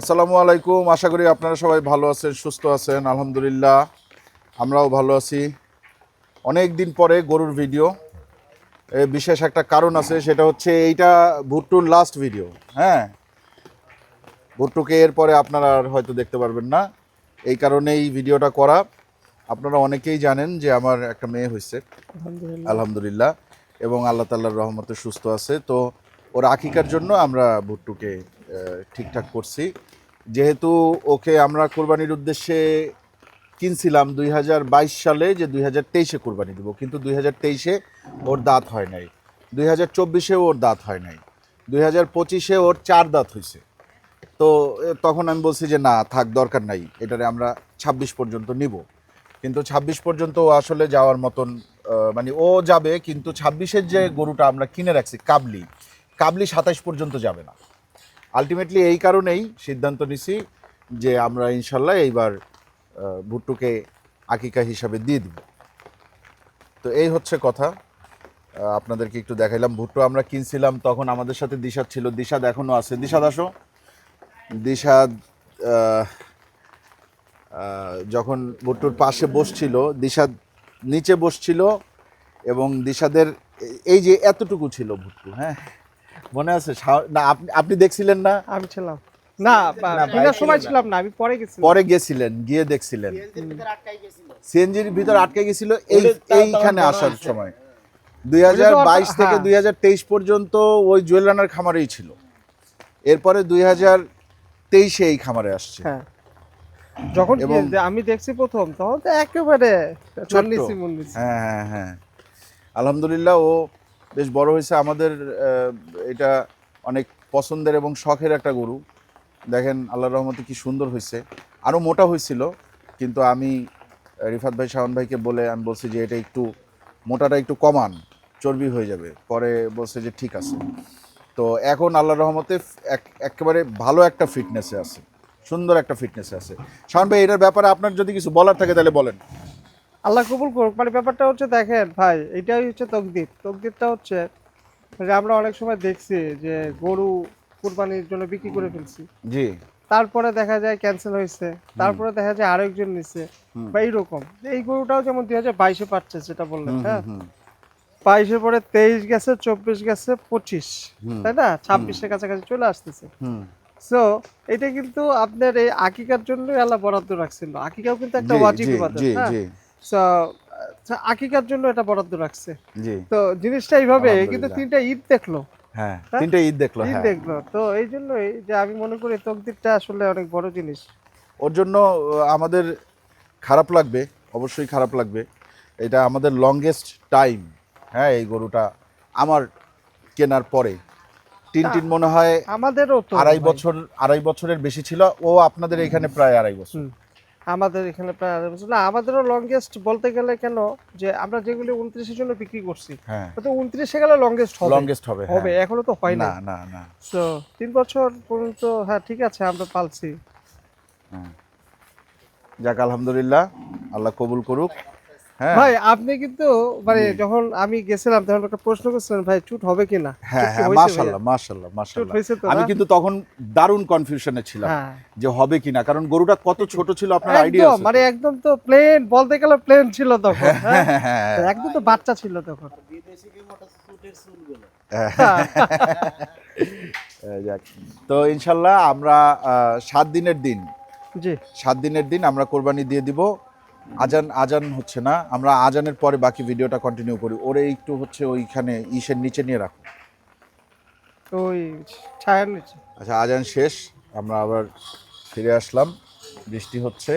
আসসালামু আলাইকুম। আশা করি আপনারা সবাই ভালো আছেন সুস্থ আছেন আলহামদুলিল্লাহ। আমরাও ভালো আছি। অনেক দিন পরে গরুর ভিডিও। বিশেষ একটা কারণ আছে সেটা হচ্ছে এইটা ভুট্টুর লাস্ট ভিডিও হ্যাঁ? ভুট্টুকে এরপরে আপনারা আর হয়তো দেখতে পারবেন না। এই কারণেই ভিডিওটা করা। আপনারা অনেকেই জানেন যে আমার একটা মেয়ে হয়েছে। আলহামদুলিল্লাহ। আলহামদুলিল্লাহ। এবং আল্লাহ তাল্লাহর রহমতে সুস্থ আছে। তো ওর আকিকার জন্য আমরা ভুট্টুকে ঠিকঠাক করছি। যেহেতু ওকে আমরা কোরবানির উদ্দেশ্যে কিনছিলাম দুই হাজার বাইশ সালে যে দুই হাজার তেইশে কোরবানি দেবো, কিন্তু দুই হাজার তেইশে ওর দাঁত হয় নাই। দুই হাজার চব্বিশেও ওর দাঁত হয় নাই। দুই হাজার পঁচিশে ওর চার দাঁত হয়েছে তো তখন আমি বলছি যে, না, থাক, দরকার নাই। এটারে আমরা ছাব্বিশ পর্যন্ত নিব। কিন্তু ছাব্বিশ পর্যন্ত ও আসলে যাওয়ার মতন মানে ও যাবে, কিন্তু ছাব্বিশের যে গরুটা আমরা কিনে রাখছি, কাবলি কাবলি সাতাইশ পর্যন্ত যাবে না। আলটিমেটলি এই কারণেই সিদ্ধান্ত নিছি যে আমরা ইনশাল্লাহ এইবার ভুট্টুকে আকিকা হিসাবে দিয়ে দিব। তো এই হচ্ছে কথা। আপনাদেরকে একটু দেখাইলাম। ভুট্টু আমরা কিনছিলাম, তখন আমাদের সাথে দিশাদ ছিল। দিশাদ এখনও আছে। দিশাদ, আসো। দিশাদ যখন ভুট্টুর পাশে বসছিল, দিশাদ নিচে বসছিল এবং দিশাদের এই যে এতটুকু ছিল ভুট্টু হ্যাঁ? মনে আছে? না আপনি আপনি দেখছিলেন না? আমি ছিলাম। না কেনার সময় ছিলাম না আমি পরে গেছি পরে গেছিলেন গিয়ে দেখছিলেন। সিএনজির ভিতর আটকে গেছিল এই এইখানে আসার সময়। দুই হাজার বাইশ থেকে হ্যাঁ। দুই হাজার তেইশ পর্যন্ত ওই জুয়েল রানার খামারেই ছিল। এরপরে দুই হাজার তেইশে এই খামারে আসছে। হ্যাঁ। যখন আমি দেখছি প্রথম তখন তো একেবারে। হ্যাঁ হ্যাঁ হ্যাঁ। আলহামদুলিল্লাহ ও বেশ বড় হয়েছে আমাদের এটা অনেক পছন্দের এবং শখের একটা গরু। দেখেন আল্লাহ রহমতে কি সুন্দর হয়েছে। আরও মোটা হয়েছিল, কিন্তু আমি রিফাত ভাই, শাওন ভাইকে বলে আমি বলছি যে এটা একটু, মোটাটা একটু কমান, চর্বি হয়ে যাবে। পরে বলছে যে ঠিক আছে। তো এখন আল্লাহ রহমতে এক- একেবারে ভালো একটা ফিটনেসে আছে। সুন্দর একটা ফিটনেসে আছে। শাওন ভাই, এটার ব্যাপারে আপনার যদি কিছু বলার থাকে তাহলে বলেন। আল্লাহ কবুল করুক। মানে ব্যাপারটা হচ্ছে দেখেন ভাই এটাই হচ্ছে তকদির। তকদিরটা হচ্ছে আমরা অনেক সময় দেখছি যে গরু কুরবানির জন্য বিক্রি করে ফেলছি। জি। তারপরে দেখা যায় ক্যান্সেল হয়েছে। তারপরে দেখা যায় আরেকজন নিচ্ছে বা এইরকম। এই গরুটাও যেমন দুই হাজার বাইশে পাচ্ছে যেটা বললেন হ্যাঁ? হুম, বাইশের পরে তেইশ গেছে চব্বিশ গেছে পঁচিশ। তাই না? ছাব্বিশের কাছাকাছি চলে আসতেছে। সো এটা কিন্তু আপনার এই আকিকার জন্য আল্লাহ বরাদ্দ রাখছিল। আকিকাও কিন্তু একটা ওয়াজিব ইবাদত হ্যাঁ? সো আকিকার জন্য এটা বরাদ্দ রাখছে। জি। তো জিনিসটা এইভাবে কিন্তু তিনটা ঈদ দেখল। হ্যাঁ হ্যাঁ? তিনটে ঈদ দেখল ঈদ হ্যাঁ। দেখল। তো এই জন্যই যে আমি মনে করি তকদিরটা আসলে অনেক বড় জিনিস। ওর জন্য আমাদের খারাপ লাগবে অবশ্যই খারাপ লাগবে। এটা আমাদের লংগেস্ট টাইম হ্যাঁ এই গরুটা আমার কেনার পরে। তিন তিন মনে হয় আমাদেরও আড়াই বছর আড়াই বছরের বেশি ছিল। ও আপনাদের এখানে প্রায় আড়াই বছর। আমাদের এখানে প্রায় আড়াই বছর। না আমাদেরও লংগেস্ট বলতে গেলে কেন যে আমরা যেগুলি উনত্রিশের জন্য বিক্রি করছি হ্যাঁ। তো উনত্রিশে গেলে লংগেস্ট হবে। লংগেস্ট হবে হ্যাঁ। হবে এখনও তো হয় না না না। তো তিন বছর পর্যন্ত হ্যাঁ ঠিক আছে আমরা পালছি। হ্যাঁ। যাক আলহামদুলিল্লাহ আল্লাহ কবুল করুক। ভাই আপনি কিন্তু মানে যখন আমি গেছিলাম তখন একটা প্রশ্ন করছিলেন ভাই চুট হবে কিনা হ্যাঁ কি হ্যাঁ ভাইয়া? মাশাল্লাহ মাশাল্লাহ। আমি কিন্তু তখন দারুণ কনফিউশনে ছিলাম হ্যাঁ। যে হবে কিনা কারণ গরুটা কত ছোট ছিল আপনার আইডিয়া একদম মানে একদম তো প্লেন বলতে গেলে প্লেন ছিল তখন হ্যাঁ একদম তো বাচ্চা ছিল তখন। তো ইনশাল্লাহ আমরা সাত দিনের দিন। জি। সাত দিনের দিন আমরা কোরবানি দিয়ে দিব। আজান আজান হচ্ছে না আমরা আজানের পরে বাকি ভিডিওটা কন্টিনিউ করি। ওরে একটু হচ্ছে ওইখানে ইসের নিচে নিয়ে রাখো। ওই ছায়ার নিচে। আচ্ছা আজান শেষ আমরা আবার ফিরে আসলাম বৃষ্টি হচ্ছে।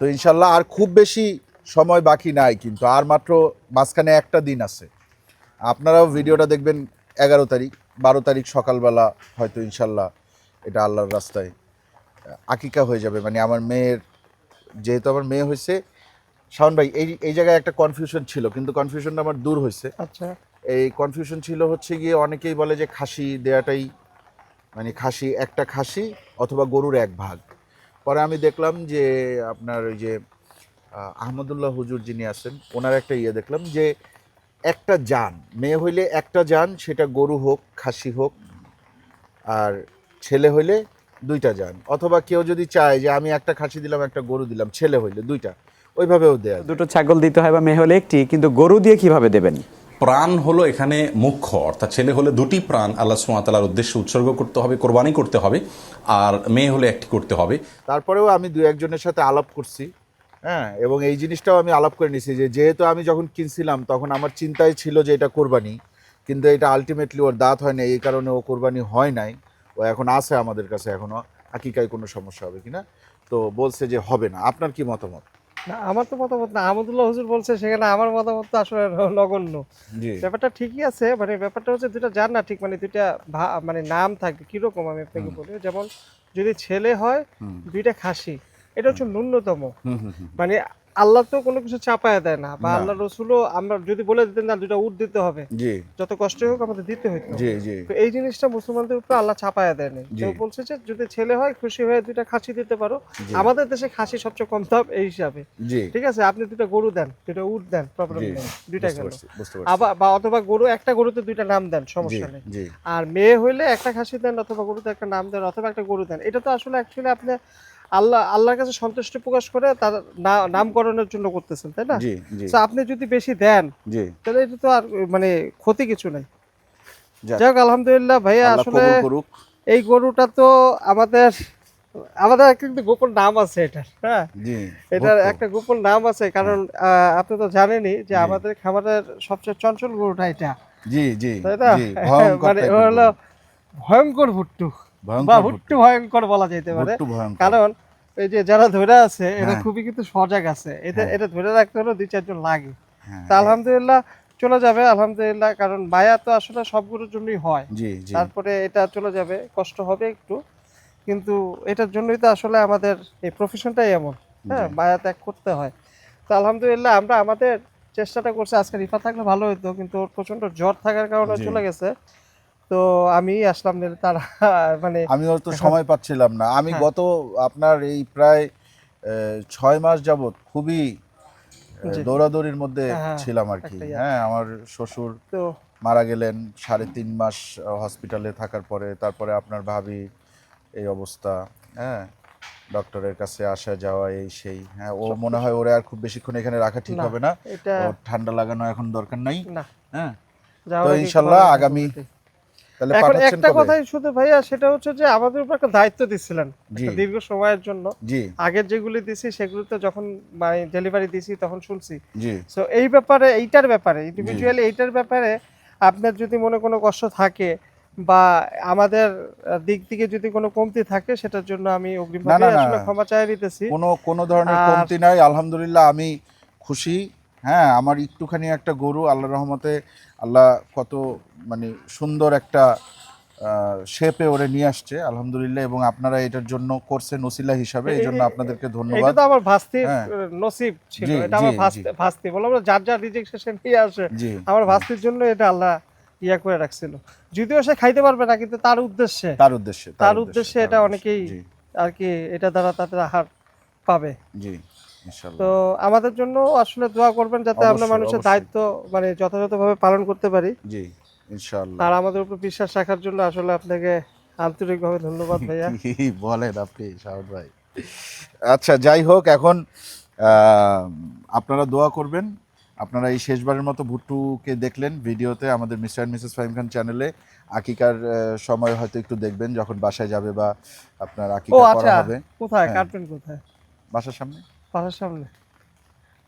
তো ইনশাল্লাহ আর খুব বেশি সময় বাকি নাই কিন্তু আর মাত্র মাঝখানে একটা দিন আছে। আপনারাও ভিডিওটা দেখবেন এগারো তারিখ বারো তারিখ সকালবেলা হয়তো ইনশাল্লাহ এটা আল্লাহর রাস্তায় আকিকা হয়ে যাবে। মানে আমার মেয়ের যেহেতু আমার মেয়ে হয়েছে শাওন ভাই এই এই জায়গায় একটা কনফিউশন ছিল কিন্তু কনফিউশনটা আমার দূর হয়েছে। আচ্ছা। এই কনফিউশন ছিল হচ্ছে গিয়ে অনেকেই বলে যে খাসি দেয়াটাই মানে খাসি একটা খাসি অথবা গরুর এক ভাগ। পরে আমি দেখলাম যে আপনার ওই যে আহমদুল্লাহ হুজুর যিনি আছেন ওনার একটা ইয়ে দেখলাম যে একটা যান মেয়ে হইলে একটা যান সেটা গরু হোক খাসি হোক আর ছেলে হইলে দুইটা যান। অথবা কেউ যদি চায় যে আমি একটা খাসি দিলাম একটা গরু দিলাম ছেলে হইলে দুইটা। ওইভাবেও দেয়া যায়। দুটো ছাগল দিতে হয় বা মেয়ে হলে একটি কিন্তু গরু দিয়ে কীভাবে দেবেন? প্রাণ হলো এখানে মুখ্য অর্থাৎ ছেলে হলে দুটি প্রাণ আল্লাহ সুমাতালার উদ্দেশ্যে উৎসর্গ করতে হবে কোরবানি করতে হবে আর মেয়ে হলে একটি করতে হবে। তারপরেও আমি দু একজনের সাথে আলাপ করছি হ্যাঁ এবং এই জিনিসটাও আমি আলাপ করে নিছি যে যেহেতু আমি যখন কিনছিলাম তখন আমার চিন্তায় ছিল যে এটা কোরবানি কিন্তু এটা আলটিমেটলি ওর দাঁত হয় না এই কারণে ও কোরবানি হয় নাই ও এখন আছে আমাদের কাছে এখনও হাকিকায় কোনো সমস্যা হবে কিনা? তো বলছে যে হবে না আপনার কি মতামত? না আমার তো মতামত না। আহমদুল্লাহ হুজুর বলছে সেখানে আমার মতামত তো আসলে নগণ্য। ব্যাপারটা ঠিকই আছে মানে ব্যাপারটা হচ্ছে দুটা যার না ঠিক মানে দুইটা ভা- মানে নাম থাকবে কীরকম আমি আপনাকে বলি? যেমন যদি ছেলে হয় দুইটা খাসি এটা হচ্ছে ন্যূনতম। মানে আল্লাহ তো কোনো কিছু চাপায় দেয় না বা না। আল্লাহ রসুলও আমরা যদি বলে দিতেন না দুটা উট দিতে হবে যত কষ্ট হোক আমাদের দিতে হইতো। তো এই জিনিসটা মুসলমানদের উপর আল্লাহ চাপায়া দেয়নি জি। তো বলছে যে যদি ছেলে হয় খুশি হয়ে দুইটা খাসি দিতে পারো। আমাদের দেশে খাসি সবচেয়ে কম দাম এই হিসাবে। ঠিক আছে? আপনি দুইটা গরু দেন দুইটা উট দেন প্রবলেম নেই। দুইটা গেল। আবার বা অথবা গরু একটা গরুতে দুইটা নাম দেন সমস্যা নেই। আর মেয়ে হইলে একটা খাসি দেন অথবা গরুতে একটা নাম দেন অথবা একটা গরু দেন। এটা তো আসলে অ্যাকচুয়ালি আপনি আল্লাহ আল্লাহর কাছে সন্তুষ্টি প্রকাশ করে তার নামকরণের জন্য করতেছেন তাই না? আপনি যদি বেশি দেন জি। তাহলে এটা তো আর মানে ক্ষতি কিছু নাই। যাক। আলহামদুলিল্লাহ ভাইয়া আসলে এই গরুটা তো আমাদের আমাদের কিন্তু গোপন নাম আছে এটার হ্যাঁ? এটার একটা গোপন নাম আছে কারণ আপনি তো জানেনই যে আমাদের খামারের সবচেয়ে চঞ্চল গরুটা এটা। জি জি তাই না? মানে হলো ভয়ঙ্কর ভুট্টু। বা ভয়ঙ্কর ভুট্টু। ভয়ঙ্কর বলা যেতে পারে। কারণ এই যে যারা ধরে আছে এরা হ্যাঁ। খুবই কিন্তু সজাগ আছে। এটা হ্যাঁ। এটা ধরে রাখতে হলে দুই চারজন লাগে। হ্যাঁ, তা আলহামদুলিল্লাহ চলে যাবে আলহামদুলিল্লাহ কারণ তো আসলে সবগুলোর জন্যই হয়। তারপরে এটা চলে যাবে কষ্ট হবে একটু। কিন্তু এটার জন্যই তো আসলে আমাদের এই প্রফেশনটাই এমন। হ্যাঁ মায়া ত্যাগ করতে হয়। তো আলহামদুলিল্লাহ আমরা আমাদের চেষ্টাটা করছি। আজকে রিফা থাকলে ভালো হতো কিন্তু ওর প্রচণ্ড জ্বর থাকার কারণে চলে গেছে। তো আমি আসলাম তারা মানে আমিও তো সময় পাচ্ছিলাম না। আমি হ্যাঁ। গত আপনার এই প্রায় ছয় মাস যাবত খুবই দৌড়াদৌড়ির মধ্যে হ্যাঁ, ছিলাম আর কি। হ্যাঁ আমার শ্বশুর তো মারা গেলেন সাড়ে তিন মাস হসপিটালে থাকার পরে। তারপরে আপনার ভাবি এই অবস্থা হ্যাঁ ডক্টরের কাছে আসা যাওয়া এই সেই হ্যাঁ ও মনে হয় ওরে আর খুব বেশিক্ষণ এখানে রাখা ঠিক হবে না। ঠান্ডা লাগানো এখন দরকার নাই। হ্যাঁ তো ইনশাল্লাহ আগামী এখন একটা কথাই শুধু ভাইয়া সেটা হচ্ছে যে আমাদের উপর একটা দায়িত্ব দিচ্ছিলেন। দীর্ঘ সময়ের জন্য। আগের যেগুলি দিছি সেগুলোতে যখন মানে ডেলিভারি দিছি তখন শুনছি। সো এই ব্যাপারে এইটার ব্যাপারে ইন্ডিভিজুয়ালি এইটার ব্যাপারে আপনার যদি মনে কোনো কষ্ট থাকে বা আমাদের দিক থেকে যদি কোনো কমতি থাকে সেটার জন্য আমি অগ্রিমভাবে। আসলে ক্ষমা চাই দিতেছি। কোনো কোনো ধরনের কমতি নাই আলহামদুলিল্লাহ আমি খুশি। হ্যাঁ আমার একটুখানি একটা গরু আল্লাহ রহমতে আল্লাহ কত মানে সুন্দর একটা শেপে ওরে নিয়ে আসছে আলহামদুলিল্লাহ এবং আপনারা এটার জন্য করছেন ওসিলা হিসাবে এই জন্য আপনাদেরকে ধন্যবাদ। তো আমার ভাস্তির হ্যাঁ। নসিব ছিল এটা আমার ভাস্তি ভাস্তি বললাম যার যার রিজেক্ট সে নিয়ে আসে আমার ভাস্তির জন্য এটা আল্লাহ ইয়া করে রাখছিল। যদিও সে খাইতে পারবে না কিন্তু তার উদ্দেশ্যে তার উদ্দেশ্যে তার উদ্দেশ্যে এটা অনেকেই আর কি এটা দ্বারা তাদের আহার পাবে। জি। তো আমাদের জন্য আসলে দোয়া করবেন যাতে আমরা মানুষের দায়িত্ব মানে যথাযথভাবে পালন করতে পারি। জি আর আমাদের উপর বিশ্বাস রাখার জন্য আসলে আপনাকে আন্তরিকভাবে ধন্যবাদ ভাইয়া। বলেন আপনি শাহর ভাই? আচ্ছা যাই হোক এখন আপনারা দোয়া করবেন। আপনারা এই শেষবারের মতো ভুট্টুকে দেখলেন ভিডিওতে আমাদের mister and Mrs Fahim Khan চ্যানেলে। আকিকার সময় হয়তো একটু দেখবেন যখন বাসায় যাবে বা আপনার আকিকা আচ্ছা করা হবে। কোথায়? হ্যাঁ। কাটবেন কোথায়? বাসার সামনে? পাশার সামনে।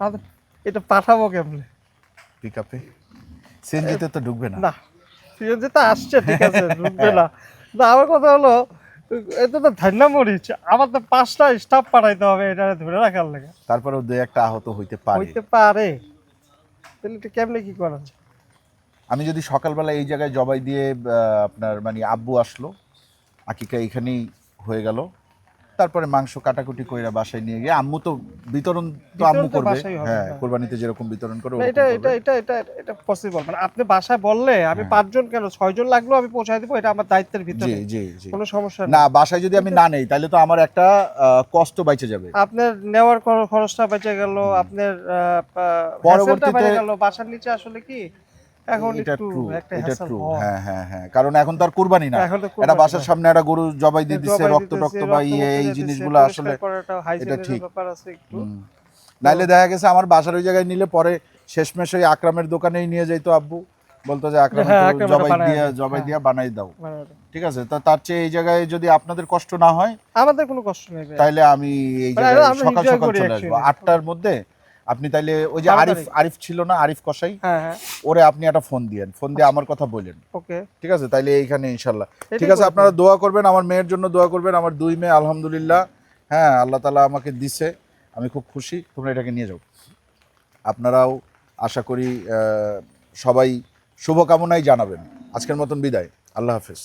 আমাদের এটা পাঠাবো কেমনে? পিক আপে সিএনজিতে তো ঢুকবে না। না সিএনজি তো আসছে ঠিক আছে ঢুকবে না। না আমার কথা হলো এটা তো ধান্না মরিচ আমার তো পাঁচটা স্টাফ পাঠাইতে হবে এটা ধরে রাখার লাগে। তারপরেও দু একটা আহত হইতে পারে। হইতে পারে। তাহলে এটা কেমনে কি করা যায়? আমি যদি সকালবেলা এই জায়গায় জবাই দিয়ে আপনার মানে আব্বু আসলো আকিকা এখানেই হয়ে গেল। তারপরে মাংস কাটাকুটি কইরা বাসায় নিয়ে গিয়ে আম্মু তো বিতরণ তো আম্মু করবে। হ্যাঁ হ্যাঁ। কোরবানিতে যেরকম বিতরণ করে এটা এটা এটা এটা এটা পসিবল মানে আপনি বাসায় বললে আমি হ্যাঁ। পাঁচজন কেন ছয়জন লাগলেও আমি পৌঁছায় দেবো এটা আমার দায়িত্বের ভিতরে। জি জি। কোনো সমস্যা না বাসায় যদি আমি না নেই তাহলে তো আমার একটা কষ্ট বাইচে যাবে। আপনার নেওয়ার খরচটা বেঁচে গেল আপনার পরবর্তীতে- বাসার নিচে আসলে কি? এখন এটা ট্রু এটা হ্যাঁ। হ্যাঁ হ্যাঁ কারণ এখন তো আর কুরবানি না। এটা বাসার সামনে একটা গরু জবাই দিয়ে দিচ্ছে রক্ত টক্ত বা ইয়ে এই জিনিসগুলো আসলে hygiene-এর ঠিক। ব্যাপার আছে একটু। নাইলে দেখা গেছে আমার বাসার ওই জায়গায় নিলে পরে শেষমেশ ওই আকরামের দোকানেই নিয়ে যাইতো আব্বু। বলতো যে আকরাম হ্যাঁ, জবাই এটা দিয়ে জবাই হ্যাঁ। দিয়ে বানাই দাও। ঠিক আছে? তা তার চেয়ে এই জায়গায় যদি আপনাদের কষ্ট না হয় আমাদের কোনো কষ্ট নেই। তাইলে আমি এই মানে জায়গায় সকাল সকাল চলে আসব। আটটার মধ্যে আপনি তাইলে ওই যে আরিফ আরিফ ছিল না? আরিফ কসাই? হ্যাঁ হ্যাঁ। ওরে আপনি একটা ফোন দিয়েন। ফোন দিয়ে আমার কথা বলেন। ওকে। ঠিক আছে? তাইলে এইখানে ইনশাল্লাহ। ঠিক আছে আপনারা দোয়া করবেন আমার মেয়ের জন্য দোয়া করবেন আমার দুই মেয়ে আলহামদুলিল্লাহ। হ্যাঁ আল্লাহ তালা আমাকে দিছে। আমি খুব খুশি। তোমরা এটাকে নিয়ে যাও। আপনারাও আশা করি সবাই শুভকামনাই জানাবেন। আজকের মতন বিদায়। আল্লাহ হাফেজ।